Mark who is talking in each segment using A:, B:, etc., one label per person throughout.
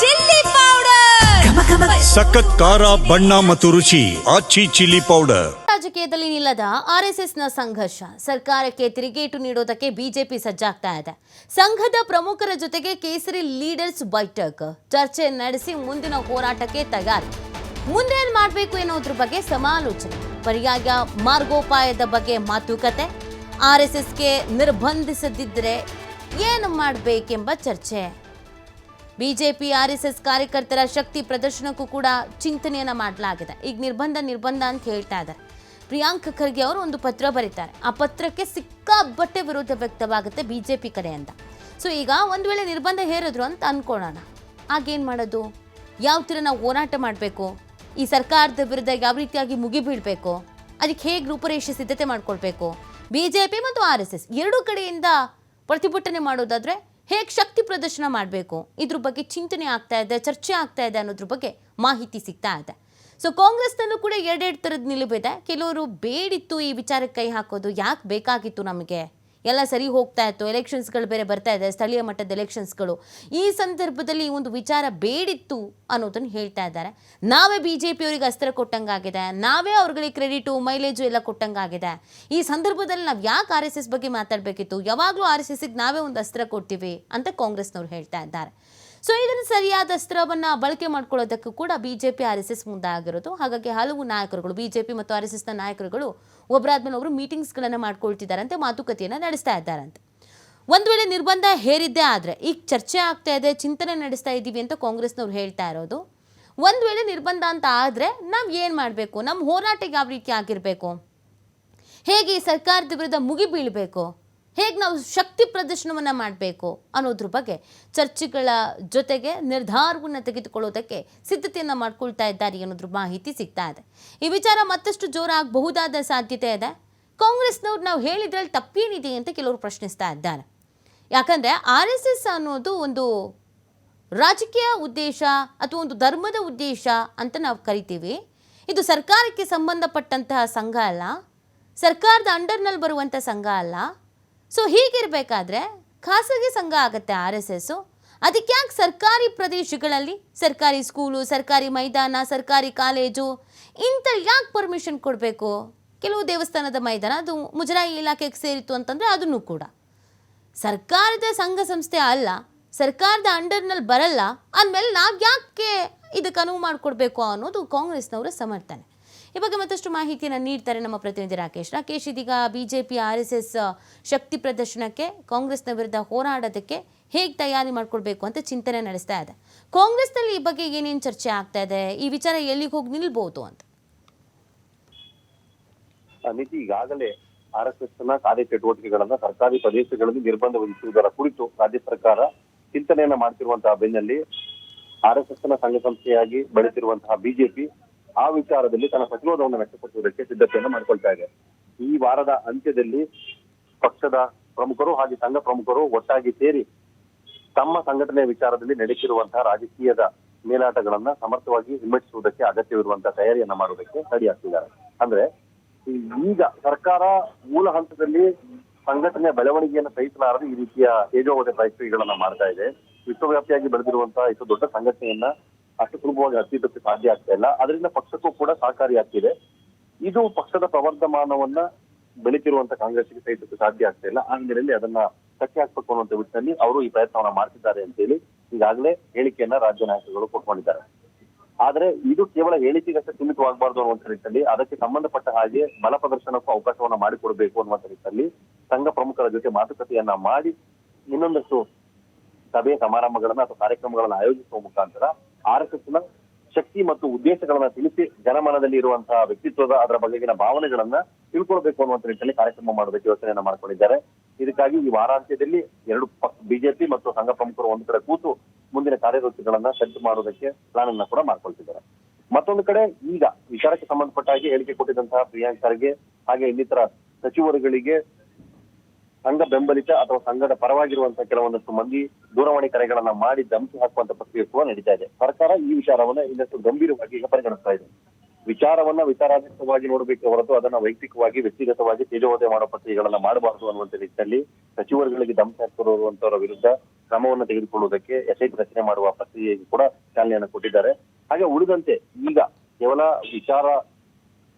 A: Chilli powder.
B: ಸಖತ್ ಖಾರ ಬಣ್ಣ ಮತ್ತು ರುಚಿ ಆಚಿ ಚಿಲ್ಲಿ ಪೌಡರ್.
C: ರಾಜಕೀಯದಲ್ಲಿ ನಿಲ್ಲದ ಆರ್ಎಸ್ಎಸ್ನ ಸಂಘರ್ಷ. ಸರ್ಕಾರಕ್ಕೆ ತಿರುಗೇಟು ನೀಡೋದಕ್ಕೆ ಬಿಜೆಪಿ ಸಜ್ಜಾಗ್ತಾ ಇದೆ. ಸಂಘದ ಪ್ರಮುಖರ ಜೊತೆಗೆ ಕೇಸರಿ ಲೀಡರ್ಸ್ ಬೈಠಕ್. ಚರ್ಚೆ ನಡೆಸಿ ಮುಂದಿನ ಹೋರಾಟಕ್ಕೆ ತಯಾರಿ. ಮುಂದೇನ್ ಮಾಡಬೇಕು ಎನ್ನುವುದ್ರ ಬಗ್ಗೆ ಸಮಾಲೋಚನೆ. ಪರ್ಯಾಯ ಮಾರ್ಗೋಪಾಯದ ಬಗ್ಗೆ ಮಾತುಕತೆ. ಆರ್ಎಸ್ಎಸ್ಗೆ ನಿರ್ಬಂಧಿಸದಿದ್ದರೆ ಏನು ಮಾಡಬೇಕೆಂಬ ಚರ್ಚೆ. ಬಿಜೆಪಿ ಆರ್ಎಸ್ಎಸ್ ಕಾರ್ಯಕರ್ತರ ಶಕ್ತಿ ಪ್ರದರ್ಶನಕ್ಕೂ ಕೂಡ ಚಿಂತನೆಯನ್ನ ಮಾಡಲಾಗಿದೆ. ಈಗ ನಿರ್ಬಂಧ ನಿರ್ಬಂಧ ಅಂತ ಹೇಳ್ತಾ ಇದ್ದಾರೆ. ಪ್ರಿಯಾಂಕ್ ಖರ್ಗೆ ಅವರು ಒಂದು ಪತ್ರ ಬರೀತಾರೆ. ಆ ಪತ್ರಕ್ಕೆ ಸಿಕ್ಕಾಬಟ್ಟೆ ವಿರೋಧ ವ್ಯಕ್ತವಾಗುತ್ತೆ ಬಿಜೆಪಿ ಕಡೆಯಿಂದ ಸೊ ಈಗ ಒಂದು ವೇಳೆ ನಿರ್ಬಂಧ ಹೇರಿದ್ರು ಅಂತ ಅನ್ಕೊಳ್ಳೋಣ. ಆಗೇನು ಮಾಡೋದು? ಯಾವ ಥರ ನಾವು ಹೋರಾಟ ಮಾಡಬೇಕು? ಈ ಸರ್ಕಾರದ ವಿರುದ್ಧ ಯಾವ ರೀತಿಯಾಗಿ ಮುಗಿಬೀಳಬೇಕು ಅದಕ್ಕೆ ಹೇಗೆ ರೂಪುರೇಷೆ ಸಿದ್ಧತೆ ಮಾಡ್ಕೊಳ್ಬೇಕು? ಪಿ ಮತ್ತು ಆರ್ ಎಸ್ ಎಸ್ ಎರಡೂ ಕಡೆಯಿಂದ ಪ್ರತಿಭಟನೆ ಮಾಡೋದಾದ್ರೆ ಹೇಗೆ ಶಕ್ತಿ ಪ್ರದರ್ಶನ ಮಾಡಬೇಕು? ಇದ್ರ ಬಗ್ಗೆ ಚಿಂತನೆ ಆಗ್ತಾ ಇದೆ, ಚರ್ಚೆ ಆಗ್ತಾ ಇದೆ ಅನ್ನೋದ್ರ ಬಗ್ಗೆ ಮಾಹಿತಿ ಸಿಗ್ತಾ ಇದೆ. ಸೊ ಕಾಂಗ್ರೆಸ್ನಲ್ಲೂ ಕೂಡ ಎರಡೆರಡು ಥರದ ನಿಲುವಿದೆ. ಕೆಲವರು ಬೇಡಿತ್ತು ಈ ವಿಚಾರಕ್ಕೆ ಕೈ ಹಾಕೋದು. ಯಾಕೆ ಬೇಕಾಗಿತ್ತು ನಮಗೆ? ಎಲ್ಲ ಸರಿ ಹೋಗ್ತಾ ಇತ್ತು. ಎಲೆಕ್ಷನ್ಸ್ಗಳು ಬೇರೆ ಬರ್ತಾ ಇದೆ. ಸ್ಥಳೀಯ ಮಟ್ಟದ ಎಲೆಕ್ಷನ್ಸ್ಗಳು ಈ ಸಂದರ್ಭದಲ್ಲಿ ಒಂದು ವಿಚಾರ ಬೇಡಿತ್ತು ಅನ್ನೋದನ್ನು ಹೇಳ್ತಾ ಇದ್ದಾರೆ. ನಾವೇ ಬಿ ಜೆ ಪಿಯವರಿಗೆ ಅಸ್ತ್ರ ಕೊಟ್ಟಂಗಾಗಿದೆ. ನಾವೇ ಅವ್ರಿಗೆ ಕ್ರೆಡಿಟು ಮೈಲೇಜು ಎಲ್ಲ ಕೊಟ್ಟಂಗಾಗಿದೆ. ಈ ಸಂದರ್ಭದಲ್ಲಿ ನಾವು ಯಾಕೆ ಆರ್ ಎಸ್ ಎಸ್ ಬಗ್ಗೆ ಮಾತಾಡಬೇಕಿತ್ತು? ಯಾವಾಗಲೂ ಆರ್ ಎಸ್ ಎಸ್ಗೆ ನಾವೇ ಒಂದು ಅಸ್ತ್ರ ಕೊಡ್ತೀವಿ ಅಂತ ಕಾಂಗ್ರೆಸ್ನವ್ರು ಹೇಳ್ತಾ ಇದ್ದಾರೆ. ಸೊ ಇದನ್ನು ಸರಿಯಾದ ಅಸ್ತ್ರವನ್ನು ಬಳಕೆ ಮಾಡ್ಕೊಳ್ಳೋದಕ್ಕೂ ಕೂಡ ಬಿಜೆಪಿ, ಆರ್ ಎಸ್ ಎಸ್ ಮುಂದಾಗಿರೋದು. ಹಾಗಾಗಿ ಹಲವು ನಾಯಕರುಗಳು, ಬಿಜೆಪಿ ಮತ್ತು ಆರ್ ಎಸ್ ಎಸ್ನ ನಾಯಕರುಗಳು ಒಬ್ಬರಾದ್ಮೇಲೆ ಒಬ್ಬರು ಮೀಟಿಂಗ್ಸ್ಗಳನ್ನು ಮಾಡ್ಕೊಳ್ತಿದ್ದಾರಂತೆ ಮಾತುಕತೆಯನ್ನು ನಡೆಸ್ತಾ ಇದ್ದಾರಂತೆ. ಒಂದು ವೇಳೆ ನಿರ್ಬಂಧ ಹೇರಿದ್ದೇ ಆದರೆ ಈಗ ಚರ್ಚೆ ಆಗ್ತಾ ಇದೆ, ಚಿಂತನೆ ನಡೆಸ್ತಾ ಇದ್ದೀವಿ ಅಂತ ಕಾಂಗ್ರೆಸ್ನವ್ರು ಹೇಳ್ತಾ ಇರೋದು. ಒಂದು ವೇಳೆ ನಿರ್ಬಂಧ ಅಂತ ಆದರೆ ನಾವು ಏನು ಮಾಡಬೇಕು? ನಮ್ಮ ಹೋರಾಟ ಯಾವ ರೀತಿ ಆಗಿರಬೇಕು? ಹೇಗೆ ಸರ್ಕಾರದ ವಿರುದ್ಧ ಮುಗಿ ಬೀಳಬೇಕು ಹೇಗೆ ನಾವು ಶಕ್ತಿ ಪ್ರದರ್ಶನವನ್ನು ಮಾಡಬೇಕು ಅನ್ನೋದ್ರ ಬಗ್ಗೆ ಚರ್ಚೆಗಳ ಜೊತೆಗೆ ನಿರ್ಧಾರವನ್ನು ತೆಗೆದುಕೊಳ್ಳೋದಕ್ಕೆ ಸಿದ್ಧತೆಯನ್ನು ಮಾಡ್ಕೊಳ್ತಾ ಇದ್ದಾರೆ ಅನ್ನೋದ್ರ ಮಾಹಿತಿ ಸಿಗ್ತಾ ಇದೆ. ಈ ವಿಚಾರ ಮತ್ತಷ್ಟು ಜೋರಾಗಬಹುದಾದ ಸಾಧ್ಯತೆ ಇದೆ. ಕಾಂಗ್ರೆಸ್ನವ್ರು ನಾವು ಹೇಳಿದ್ರಲ್ಲಿ ತಪ್ಪೇನಿದೆ ಅಂತ ಕೆಲವರು ಪ್ರಶ್ನಿಸ್ತಾ ಇದ್ದಾರೆ. ಯಾಕಂದರೆ ಆರ್ ಎಸ್ ಎಸ್ ಅನ್ನೋದು ಒಂದು ರಾಜಕೀಯ ಉದ್ದೇಶ ಅಥವಾ ಒಂದು ಧರ್ಮದ ಉದ್ದೇಶ ಅಂತ ನಾವು ಕರಿತೀವಿ. ಇದು ಸರ್ಕಾರಕ್ಕೆ ಸಂಬಂಧಪಟ್ಟಂತಹ ಸಂಘ ಅಲ್ಲ. ಸರ್ಕಾರದ ಅಂಡರ್ನಲ್ಲಿ ಬರುವಂಥ ಸಂಘ ಅಲ್ಲ. ಸೊ ಹೀಗಿರಬೇಕಾದ್ರೆ ಖಾಸಗಿ ಸಂಘ ಆಗುತ್ತೆ ಆರ್ ಎಸ್ ಎಸ್ಸು ಅದಕ್ಕೆ ಯಾಕೆ ಸರ್ಕಾರಿ ಪ್ರದೇಶಗಳಲ್ಲಿ ಸರ್ಕಾರಿ ಸ್ಕೂಲು, ಸರ್ಕಾರಿ ಮೈದಾನ, ಸರ್ಕಾರಿ ಕಾಲೇಜು, ಇಂಥ ಯಾಕೆ ಪರ್ಮಿಷನ್ ಕೊಡಬೇಕು? ಕೆಲವು ದೇವಸ್ಥಾನದ ಮೈದಾನ, ಅದು ಮುಜರಾಯಿ ಇಲಾಖೆಗೆ ಸೇರಿತ್ತು ಅಂತಂದರೆ ಅದನ್ನು ಕೂಡ. ಸರ್ಕಾರದ ಸಂಘ ಸಂಸ್ಥೆ ಅಲ್ಲ, ಸರ್ಕಾರದ ಅಂಡರ್ನಲ್ಲಿ ಬರಲ್ಲ, ಅಂದಮೇಲೆ ನಾವು ಯಾಕೆ ಇದಕ್ಕೆ ಅನುವು ಮಾಡಿಕೊಡ್ಬೇಕು ಅನ್ನೋದು ಕಾಂಗ್ರೆಸ್ನವರ ಸಮರ್ಥನೆ. ಈ ಬಗ್ಗೆ ಮತ್ತಷ್ಟು ಮಾಹಿತಿಯನ್ನು ನೀಡ್ತಾರೆ ನಮ್ಮ ಪ್ರತಿನಿಧಿ ರಾಕೇಶ್. ರಾಕೇಶ್, ಇದೀಗ ಬಿಜೆಪಿ, ಆರ್ ಎಸ್ ಎಸ್ ಶಕ್ತಿ ಪ್ರದರ್ಶನಕ್ಕೆ ಕಾಂಗ್ರೆಸ್ನ ವಿರುದ್ಧ ಹೋರಾಡೋದಕ್ಕೆ ಹೇಗೆ ತಯಾರಿ ಮಾಡ್ಕೊಳ್ಬೇಕು ಅಂತ ಚಿಂತನೆ ನಡೆಸ್ತಾ ಇದೆ. ಕಾಂಗ್ರೆಸ್ನಲ್ಲಿ ಈ ಬಗ್ಗೆ ಏನೇನು ಚರ್ಚೆ ಆಗ್ತಾ ಇದೆ? ಈ ವಿಚಾರ ಎಲ್ಲಿಗೆ ಹೋಗಿ ನಿಲ್ಬಹುದು ಅಂತ.
D: ಸಮಿತಿ ಈಗಾಗಲೇ ಆರ್ ಎಸ್ ಎಸ್ನ ಕಾರ್ಯಚಟುವಟಿಕೆಗಳನ್ನ ಸರ್ಕಾರಿ ಪ್ರದೇಶಗಳಲ್ಲಿ ನಿರ್ಬಂಧ ವಿಧಿಸುವುದರ ಕುರಿತು ರಾಜ್ಯ ಸರ್ಕಾರ ಚಿಂತನೆಯನ್ನ ಮಾಡ್ತಿರುವಂತಹ ಬೆನ್ನಲ್ಲಿ ಆರ್ ಎಸ್ ಎಸ್ನ ಸಂಘ ಸಂಸ್ಥೆಯಾಗಿ ಬೆಳೆಸಿರುವಂತಹ ಬಿಜೆಪಿ ಆ ವಿಚಾರದಲ್ಲಿ ತನ್ನ ಪ್ರತಿರೋಧವನ್ನು ವ್ಯಕ್ತಪಡಿಸುವುದಕ್ಕೆ ಸಿದ್ಧತೆಯನ್ನು ಮಾಡಿಕೊಳ್ತಾ ಇದೆ. ಈ ವಾರದ ಅಂತ್ಯದಲ್ಲಿ ಪಕ್ಷದ ಪ್ರಮುಖರು ಹಾಗೆ ಸಂಘ ಪ್ರಮುಖರು ಒಟ್ಟಾಗಿ ಸೇರಿ ತಮ್ಮ ಸಂಘಟನೆಯ ವಿಚಾರದಲ್ಲಿ ನಡೆಸಿರುವಂತಹ ರಾಜಕೀಯದ ಮೇಲಾಟಗಳನ್ನ ಸಮರ್ಥವಾಗಿ ಹಿಮ್ಮೆಟ್ಟಿಸುವುದಕ್ಕೆ ಅಗತ್ಯವಿರುವಂತಹ ತಯಾರಿಯನ್ನ ಮಾಡುವುದಕ್ಕೆ ರೆಡಿ ಆಗ್ತಿದ್ದಾರೆ. ಅಂದ್ರೆ ಈಗ ಸರ್ಕಾರ ಮೂಲ ಹಂತದಲ್ಲಿ ಸಂಘಟನೆಯ ಬೆಳವಣಿಗೆಯನ್ನು ಸಹಿಸಲಾರದೆ ಈ ರೀತಿಯ ತೇಜೋವಧೆ ಪ್ರಯತ್ನಗಳನ್ನ ಮಾಡ್ತಾ ಇದೆ. ವಿಶ್ವವ್ಯಾಪಿಯಾಗಿ ಬೆಳೆದಿರುವಂತಹ ಇಷ್ಟು ದೊಡ್ಡ ಸಂಘಟನೆಯನ್ನ ಅಷ್ಟು ಸುಲಭವಾಗಿ ಹತ್ತಿದ್ದಕ್ಕೆ ಸಾಧ್ಯ ಆಗ್ತಾ ಇಲ್ಲ. ಅದರಿಂದ ಪಕ್ಷಕ್ಕೂ ಕೂಡ ಸಹಕಾರಿಯಾಗ್ತಿದೆ ಇದು ಪಕ್ಷದ ಪ್ರವರ್ಧಮಾನವನ್ನ ಬೆಳೀತಿರುವಂತ ಕಾಂಗ್ರೆಸ್ಗೆ ಸಹಿತಕ್ಕೆ ಸಾಧ್ಯ ಆಗ್ತಾ ಇಲ್ಲ. ಆ ಹಿನ್ನೆಲೆಯಲ್ಲಿ ಅದನ್ನ ಕಟ್ಟಿ ಹಾಕ್ಬೇಕು ಅನ್ನುವಂತ ನಿಟ್ಟಿನಲ್ಲಿ ಅವರು ಈ ಪ್ರಯತ್ನವನ್ನ ಮಾಡ್ತಿದ್ದಾರೆ ಅಂತ ಹೇಳಿ ಈಗಾಗಲೇ ಹೇಳಿಕೆಯನ್ನ ರಾಜ್ಯ ನಾಯಕರುಗಳು ಕೊಟ್ಕೊಂಡಿದ್ದಾರೆ. ಆದ್ರೆ ಇದು ಕೇವಲ ಹೇಳಿಕೆಗಷ್ಟೇ ಸೀಮಿತವಾಗಬಾರ್ದು ಅನ್ನುವಂತ ನಿಟ್ಟಿನಲ್ಲಿ ಅದಕ್ಕೆ ಸಂಬಂಧಪಟ್ಟ ಹಾಗೆ ಬಲ ಪ್ರದರ್ಶನಕ್ಕೂ ಅವಕಾಶವನ್ನ ಮಾಡಿಕೊಡ್ಬೇಕು ಅನ್ನುವಂತ ನಿಟ್ಟಿನಲ್ಲಿ ಸಂಘ ಪ್ರಮುಖರ ಜೊತೆ ಮಾತುಕತೆಯನ್ನ ಮಾಡಿ ಇನ್ನೊಂದಷ್ಟು ಸಭೆ ಸಮಾರಂಭಗಳನ್ನ ಅಥವಾ ಕಾರ್ಯಕ್ರಮಗಳನ್ನ ಆಯೋಜಿಸುವ ಮುಖಾಂತರ ಆರ್ ಎಸ್ ಎಸ್ನ ಶಕ್ತಿ ಮತ್ತು ಉದ್ದೇಶಗಳನ್ನ ತಿಳಿಸಿ ಜನಮನದಲ್ಲಿ ಇರುವಂತಹ ವ್ಯಕ್ತಿತ್ವದ ಅದರ ಬಗೆಗಿನ ಭಾವನೆಗಳನ್ನ ತಿಳ್ಕೊಳ್ಬೇಕು ಅನ್ನುವಂತ ನಿಟ್ಟಿನಲ್ಲಿ ಕಾರ್ಯಕ್ರಮ ಮಾಡೋದಕ್ಕೆ ಯೋಚನೆಯನ್ನ ಮಾಡ್ಕೊಂಡಿದ್ದಾರೆ. ಇದಕ್ಕಾಗಿ ಈ ವಾರಾಂತ್ಯದಲ್ಲಿ ಎರಡು ಬಿಜೆಪಿ ಮತ್ತು ಸಂಘ ಪ್ರಮುಖರು ಒಂದು ಕಡೆ ಕೂತು ಮುಂದಿನ ಕಾರ್ಯಸೂಚಿಗಳನ್ನ ಸಜ್ಜು ಮಾಡೋದಕ್ಕೆ ಪ್ಲಾನ್ ಅನ್ನ ಕೂಡ ಮಾಡ್ಕೊಳ್ತಿದ್ದಾರೆ. ಮತ್ತೊಂದು ಕಡೆ ಈಗ ವಿಚಾರಕ್ಕೆ ಸಂಬಂಧಪಟ್ಟ ಹಾಗೆ ಹೇಳಿಕೆ ಕೊಟ್ಟಿದ್ದಂತಹ ಪ್ರಿಯಾಂಕ್ ಖರ್ಗೆ ಹಾಗೆ ಇನ್ನಿತರ ಸಚಿವರುಗಳಿಗೆ ಸಂಘ ಬೆಂಬಲಿತ ಅಥವಾ ಸಂಘದ ಪರವಾಗಿರುವಂತಹ ಕೆಲವೊಂದಷ್ಟು ಮಂದಿ ದೂರವಾಣಿ ಕರೆಗಳನ್ನ ಮಾಡಿ ಧಮಕಿ ಹಾಕುವಂತ ಪ್ರಕ್ರಿಯೆ ಕೂಡ ನಡೀತಾ ಇದೆ. ಸರ್ಕಾರ ಈ ವಿಚಾರವನ್ನ ಇನ್ನಷ್ಟು ಗಂಭೀರವಾಗಿ ಈಗ ಪರಿಗಣಿಸ್ತಾ ಇದೆ. ವಿಚಾರವನ್ನ ವಿಚಾರಾತ್ಮಕವಾಗಿ ನೋಡಬೇಕೆ ಹೊರತು ಅದನ್ನ ವೈಯಕ್ತಿಕವಾಗಿ, ವ್ಯಕ್ತಿಗತವಾಗಿ ತೇಜೋವಧೆ ಮಾಡೋ ಪ್ರಕ್ರಿಯೆಗಳನ್ನ ಮಾಡಬಾರದು ಅನ್ನುವಂತ ನಿಟ್ಟಿನಲ್ಲಿ ಸಚಿವರುಗಳಿಗೆ ಧಮಕಿ ಹಾಕಿರುವಂತವರ ವಿರುದ್ಧ ಕ್ರಮವನ್ನು ತೆಗೆದುಕೊಳ್ಳುವುದಕ್ಕೆ ಎಸ್ಐಟಿ ರಚನೆ ಮಾಡುವ ಪ್ರಕ್ರಿಯೆಗೆ ಕೂಡ ಚಾಲನೆಯನ್ನು ಕೊಟ್ಟಿದ್ದಾರೆ. ಹಾಗೆ ಉಳಿದಂತೆ ಈಗ ಕೇವಲ ವಿಚಾರ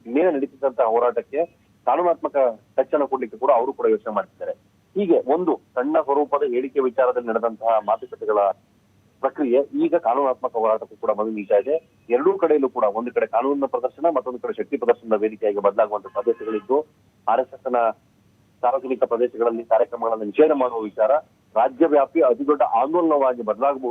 D: ಮೇಲೆ ನಡೀತಿದ್ದಂತಹ ಹೋರಾಟಕ್ಕೆ ಕಾನೂನಾತ್ಮಕ ಟಚ್ ಕೊಡ್ಲಿಕ್ಕೆ ಕೂಡ ಅವರು ಕೂಡ ಯೋಚನೆ ಮಾಡ್ತಿದ್ದಾರೆ. ಹೀಗೆ ಒಂದು ಸಣ್ಣ ಸ್ವರೂಪದ ಹೇಳಿಕೆ ವಿಚಾರದಲ್ಲಿ ನಡೆದಂತಹ ಮಾತುಕತೆಗಳ ಪ್ರಕ್ರಿಯೆ ಈಗ ಕಾನೂನಾತ್ಮಕ ಹೋರಾಟಕ್ಕೂ ಕೂಡ ನಿಲ್ತಾ ಇದೆ. ಎರಡೂ ಕಡೆಯಲ್ಲೂ ಕೂಡ ಒಂದು ಕಡೆ ಕಾನೂನಿನ ಪ್ರದರ್ಶನ, ಮತ್ತೊಂದು ಕಡೆ ಶಕ್ತಿ ಪ್ರದರ್ಶನದ ವೇದಿಕೆಯಾಗಿ ಬದಲಾಗುವಂತಹ ಸಾಧ್ಯತೆಗಳಿದ್ದು, ಆರ್ ಎಸ್ ಎಸ್ನ ಸಾರ್ವಜನಿಕ ಪ್ರದೇಶಗಳಲ್ಲಿ ಕಾರ್ಯಕ್ರಮಗಳನ್ನು ನಿಷೇಧ ಮಾಡುವ ವಿಚಾರ, ರಾಜ್ಯವ್ಯಾಪಿ ದೊಡ್ಡ ಆಂದೋಲನವಾಗಿ ಬದಲಾಗಬಹುದು